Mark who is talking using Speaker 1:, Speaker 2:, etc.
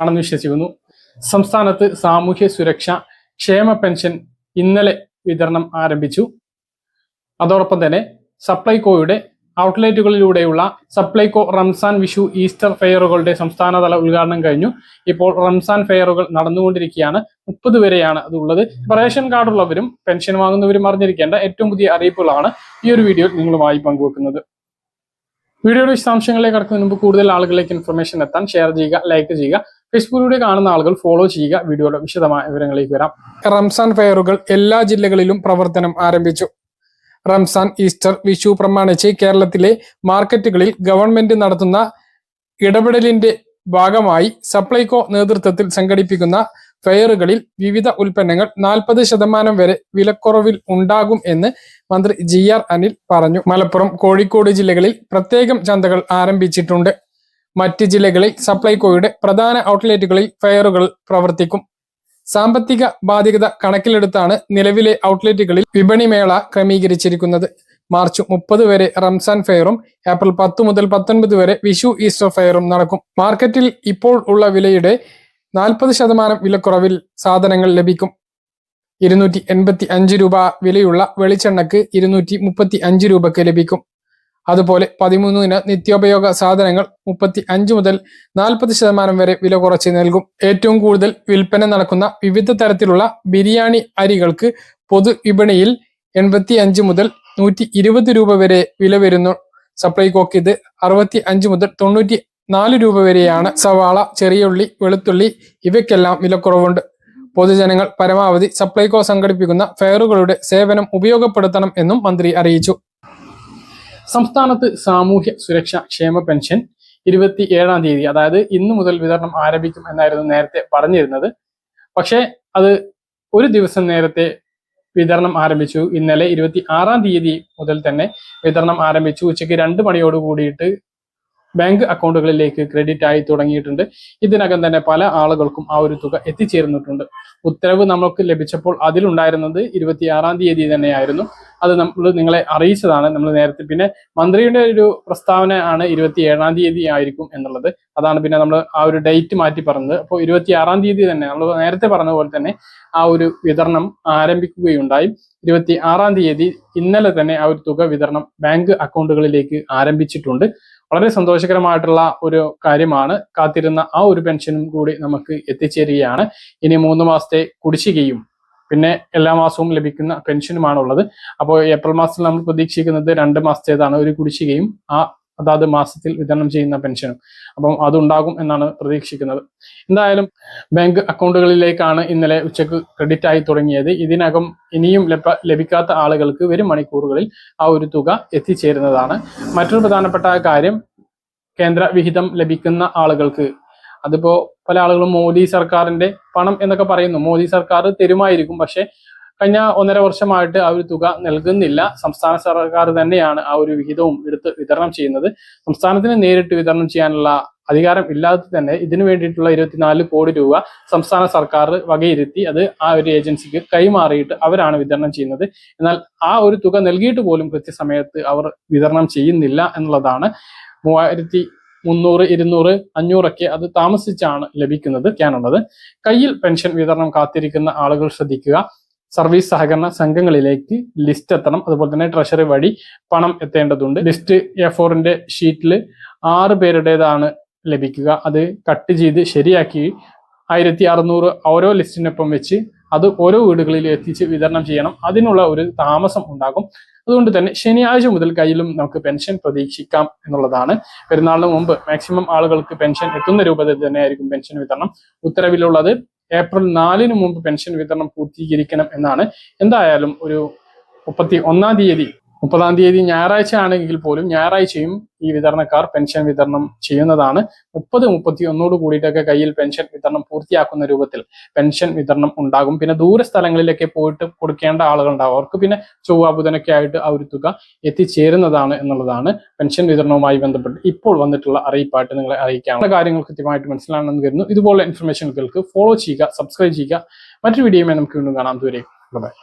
Speaker 1: ആണെന്ന് വിശ്വസിക്കുന്നു. സംസ്ഥാനത്ത് സാമൂഹ്യ സുരക്ഷ ക്ഷേമ പെൻഷൻ ഇന്നലെ വിതരണം ആരംഭിച്ചു. അതോടൊപ്പം തന്നെ സപ്ലൈകോയുടെ ഔട്ട്ലെറ്റുകളിലൂടെയുള്ള സപ്ലൈകോ റംസാൻ വിഷു ഈസ്റ്റർ ഫെയറുകളുടെ സംസ്ഥാനതല ഉദ്ഘാടനം കഴിഞ്ഞു. ഇപ്പോൾ റംസാൻ ഫെയറുകൾ നടന്നുകൊണ്ടിരിക്കുകയാണ്. മുപ്പത് വരെയാണ് അതുള്ളത്. റേഷൻ കാർഡ് ഉള്ളവരും പെൻഷൻ വാങ്ങുന്നവരും അറിഞ്ഞിരിക്കേണ്ട ഏറ്റവും പുതിയ അറിയിപ്പുകളാണ് ഈ ഒരു വീഡിയോയിൽ നിങ്ങളുമായി പങ്കുവെക്കുന്നത്. വീഡിയോയുടെ വിശദാംശങ്ങളിലേക്ക് കടക്കുന്നതിന് മുമ്പ് കൂടുതൽ ആളുകളിലേക്ക് ഇൻഫർമേഷൻ എത്താൻ ഷെയർ ചെയ്യുക ലൈക്ക് ചെയ്യുക. ഫേസ്ബുക്കിലൂടെ കാണുന്ന ആളുകൾ ഫോളോ ചെയ്യുക വീഡിയോയുടെ വിശദമായ വിവരങ്ങളിലേക്ക് വരാം. റംസാൻ ഫെയറുകൾ എല്ലാ ജില്ലകളിലും പ്രവർത്തനം ആരംഭിച്ചു. റംസാൻ ഈസ്റ്റർ വിഷു പ്രമാണിച്ച് കേരളത്തിലെ മാർക്കറ്റുകളിൽ ഗവൺമെന്റ് നടത്തുന്ന ഇടപെടലിന്റെ ഭാഗമായി സപ്ലൈകോ നേതൃത്വത്തിൽ സംഘടിപ്പിക്കുന്ന ഫെയറുകളിൽ വിവിധ ഉൽപ്പന്നങ്ങൾ നാൽപ്പത് ശതമാനം വരെ വിലക്കുറവിൽ ഉണ്ടാകും എന്ന് മന്ത്രി ജി ആർ അനിൽ പറഞ്ഞു. മലപ്പുറം കോഴിക്കോട് ജില്ലകളിൽ പ്രത്യേകം ചന്തകൾ ആരംഭിച്ചിട്ടുണ്ട്. മറ്റ് ജില്ലകളിൽ സപ്ലൈകോയുടെ പ്രധാന ഔട്ട്ലെറ്റുകളിൽ ഫെയറുകൾ പ്രവർത്തിക്കും. സാമ്പത്തിക ബാധ്യത കണക്കിലെടുത്താണ് നിലവിലെ ഔട്ട്ലെറ്റുകളിൽ വിപണിമേള ക്രമീകരിച്ചിരിക്കുന്നത്. മാർച്ച് മുപ്പത് വരെ റംസാൻ ഫെയറും ഏപ്രിൽ പത്ത് മുതൽ പത്തൊൻപത് വരെ വിഷു ഈസ്റ്റർ ഫെയറും നടക്കും. മാർക്കറ്റിൽ ഇപ്പോൾ ഉള്ള വിലയുടെ നാൽപ്പത് ശതമാനം വിലക്കുറവിൽ സാധനങ്ങൾ ലഭിക്കും. ഇരുന്നൂറ്റി എൺപത്തി അഞ്ച് രൂപ വിലയുള്ള വെളിച്ചെണ്ണക്ക് ഇരുന്നൂറ്റി മുപ്പത്തി അഞ്ച് രൂപക്ക് ലഭിക്കും. അതുപോലെ പതിമൂന്നിന് നിത്യോപയോഗ സാധനങ്ങൾ മുപ്പത്തി അഞ്ച് മുതൽ നാൽപ്പത് ശതമാനം വരെ വില കുറച്ച് നൽകും. ഏറ്റവും കൂടുതൽ വിൽപ്പന നടക്കുന്ന വിവിധ തരത്തിലുള്ള ബിരിയാണി അരികൾക്ക് പൊതു വിപണിയിൽ എൺപത്തി അഞ്ച് മുതൽ നൂറ്റി ഇരുപത് രൂപ വരെ വില വരുന്നു. സപ്ലൈകോക്ക് ഇത് അറുപത്തി അഞ്ച് മുതൽ തൊണ്ണൂറ്റി നാല് രൂപ വരെയാണ്. സവാള ചെറിയ ഉള്ളി വെളുത്തുള്ളി ഇവയ്ക്കെല്ലാം വിലക്കുറവുണ്ട് പൊതുജനങ്ങൾ പരമാവധി സപ്ലൈകോ സംഘടിപ്പിക്കുന്ന ഫെയറുകളുടെ സേവനം ഉപയോഗപ്പെടുത്തണം എന്നും മന്ത്രി അറിയിച്ചു. സംസ്ഥാനത്ത് സാമൂഹ്യ സുരക്ഷാ ക്ഷേമ പെൻഷൻ ഇരുപത്തി ഏഴാം തീയതി അതായത് ഇന്ന് മുതൽ വിതരണം ആരംഭിക്കും എന്നായിരുന്നു നേരത്തെ പറഞ്ഞിരുന്നത്. പക്ഷേ അത് ഒരു ദിവസം നേരത്തെ വിതരണം ആരംഭിച്ചു. ഇന്നലെ ഇരുപത്തി ആറാം തീയതി മുതൽ തന്നെ വിതരണം ആരംഭിച്ചു. ഉച്ചയ്ക്ക് രണ്ട് മണിയോട് കൂടിയിട്ട് ബാങ്ക് അക്കൗണ്ടുകളിലേക്ക് ക്രെഡിറ്റ് ആയി തുടങ്ങിയിട്ടുണ്ട്. ഇതിനകം തന്നെ പല ആളുകൾക്കും ആ ഒരു തുക എത്തിച്ചേർന്നിട്ടുണ്ട്. ഉത്തരവ് നമുക്ക് ലഭിച്ചപ്പോൾ അതിലുണ്ടായിരുന്നത് ഇരുപത്തിയാറാം തീയതി തന്നെയായിരുന്നു. അത് നമ്മൾ നിങ്ങളെ അറിയിച്ചതാണ്. നമ്മൾ നേരത്തെ പിന്നെ മന്ത്രിയുടെ ഒരു പ്രസ്താവന ആണ് ഇരുപത്തി ഏഴാം തീയതി ആയിരിക്കും എന്നുള്ളത്. അതാണ് പിന്നെ നമ്മൾ ആ ഒരു ഡേറ്റ് മാറ്റി പറഞ്ഞത്. അപ്പോൾ ഇരുപത്തി ആറാം തീയതി തന്നെ നമ്മൾ നേരത്തെ പറഞ്ഞ പോലെ തന്നെ ആ ഒരു വിതരണം ആരംഭിക്കുകയുണ്ടായി. ഇരുപത്തി ആറാം തീയതി ഇന്നലെ തന്നെ ആ ഒരു തുക വിതരണം ബാങ്ക് അക്കൗണ്ടുകളിലേക്ക് ആരംഭിച്ചിട്ടുണ്ട്. വളരെ സന്തോഷകരമായിട്ടുള്ള ഒരു കാര്യമാണ്. കാത്തിരുന്ന ആ ഒരു പെൻഷനും കൂടി നമുക്ക് എത്തിച്ചേരുകയാണ്. ഇനി മൂന്ന് മാസത്തെ കുടിശ്ശികയും പിന്നെ എല്ലാ മാസവും ലഭിക്കുന്ന പെൻഷനുമാണ് ഉള്ളത് അപ്പോൾ ഏപ്രിൽ മാസത്തിൽ നമ്മൾ പ്രതീക്ഷിക്കുന്നത് രണ്ട് മാസത്തേതാണ് ഒരു കുടിശ്ശികയും ആ അതാത് മാസത്തിൽ വിതരണം ചെയ്യുന്ന പെൻഷനും. അപ്പം അതുണ്ടാകും എന്നാണ് പ്രതീക്ഷിക്കുന്നത്. എന്തായാലും ബാങ്ക് അക്കൗണ്ടുകളിലേക്കാണ് ഇന്നലെ ഉച്ചയ്ക്ക് ക്രെഡിറ്റ് ആയി തുടങ്ങിയത്. ഇതിനകം ഇനിയും ലഭിക്കാത്ത ആളുകൾക്ക് വരും മണിക്കൂറുകളിൽ ആ ഒരു തുക എത്തിച്ചേരുന്നതാണ്. മറ്റൊരു പ്രധാനപ്പെട്ട കാര്യം കേന്ദ്ര വിഹിതം ലഭിക്കുന്ന ആളുകൾക്ക് അതിപ്പോ പല ആളുകളും മോദി സർക്കാരിന്റെ പണം എന്നൊക്കെ പറയുന്നു. മോദി സർക്കാർ തരുമായിരിക്കും. പക്ഷെ കഴിഞ്ഞ ഒന്നര വർഷമായിട്ട് ആ ഒരു തുക നൽകുന്നില്ല. സംസ്ഥാന സർക്കാർ തന്നെയാണ് ആ ഒരു വിഹിതവും എടുത്ത് വിതരണം ചെയ്യുന്നത്. സംസ്ഥാനത്തിന് നേരിട്ട് വിതരണം ചെയ്യാനുള്ള അധികാരം ഇല്ലാതെ തന്നെ ഇതിനു വേണ്ടിയിട്ടുള്ള ഇരുപത്തിനാല് കോടി രൂപ സംസ്ഥാന സർക്കാർ വകയിരുത്തി അത് ആ ഒരു ഏജൻസിക്ക് കൈമാറിയിട്ട് അവരാണ് വിതരണം ചെയ്യുന്നത്. എന്നാൽ ആ ഒരു തുക നൽകിയിട്ട് പോലും കൃത്യസമയത്ത് അവർ വിതരണം ചെയ്യുന്നില്ല എന്നുള്ളതാണ്. മൂവായിരത്തി മുന്നൂറ് ഇരുന്നൂറ് അഞ്ഞൂറൊക്കെ അത് താമസിച്ചാണ് ലഭിക്കുന്നത് ക്യാനുള്ളത്. കയ്യിൽ പെൻഷൻ വിതരണം കാത്തിരിക്കുന്ന ആളുകൾ ശ്രദ്ധിക്കുക. സർവീസ് സഹകരണ സംഘങ്ങളിലേക്ക് ലിസ്റ്റ് എത്തണം. അതുപോലെ തന്നെ ട്രഷറി വഴി പണം എത്തേണ്ടതുണ്ട്. ലിസ്റ്റ് എ ഫോറിന്റെ ഷീറ്റിൽ ആറ് പേരുടേതാണ് ലഭിക്കുക. അത് കട്ട് ചെയ്ത് ശരിയാക്കി ആയിരത്തി അറുന്നൂറ് ഓരോ ലിസ്റ്റിനൊപ്പം വെച്ച് അത് ഓരോ വീടുകളിൽ എത്തിച്ച് വിതരണം ചെയ്യണം. അതിനുള്ള ഒരു താമസം ഉണ്ടാകും. അതുകൊണ്ട് തന്നെ ശനിയാഴ്ച മുതൽ കയ്യിലും നമുക്ക് പെൻഷൻ പ്രതീക്ഷിക്കാം എന്നുള്ളതാണ്. പെരുന്നാളിന് മുമ്പ് മാക്സിമം ആളുകൾക്ക് പെൻഷൻ എത്തുന്ന രൂപത്തിൽ തന്നെയായിരിക്കും പെൻഷൻ വിതരണം. ഉത്തരവിലുള്ളത് ഏപ്രിൽ നാലിന് മുമ്പ് പെൻഷൻ വിതരണം പൂർത്തീകരിക്കണം എന്നാണ്. എന്തായാലും ഒരു മുപ്പത്തി ഒന്നാം തീയതി മുപ്പതാം തീയതി ഞായറാഴ്ച ആണെങ്കിൽ പോലും ഞായറാഴ്ചയും ഈ വിതരണക്കാർ പെൻഷൻ വിതരണം ചെയ്യുന്നതാണ്. മുപ്പത് മുപ്പത്തി ഒന്നോട് കൂടിയിട്ടൊക്കെ കയ്യിൽ പെൻഷൻ വിതരണം പൂർത്തിയാക്കുന്ന രൂപത്തിൽ പെൻഷൻ വിതരണം ഉണ്ടാകും. പിന്നെ ദൂര സ്ഥലങ്ങളിലൊക്കെ പോയിട്ട് കൊടുക്കേണ്ട ആളുകൾ ഉണ്ടാവും അവർക്ക് പിന്നെ ചൊവ്വ ബുധനൊക്കെ ആയിട്ട് ആ ഒരു തുക എത്തിച്ചേരുന്നതാണ് എന്നുള്ളതാണ് പെൻഷൻ വിതരണവുമായി ബന്ധപ്പെട്ട് ഇപ്പോൾ വന്നിട്ടുള്ള അറിയിപ്പായിട്ട് നിങ്ങളെ അറിയിക്കാനുള്ള കാര്യങ്ങൾ കൃത്യമായിട്ട് മനസ്സിലാണെന്ന് കരുതുന്നു. ഇതുപോലെ ഇൻഫർമേഷനുകൾക്ക് ഫോളോ ചെയ്യുക സബ്സ്ക്രൈബ് ചെയ്യുക. മറ്റൊരു വീഡിയോയുമായി നമുക്ക് വീണ്ടും കാണാം. ദൂരെ ബൈ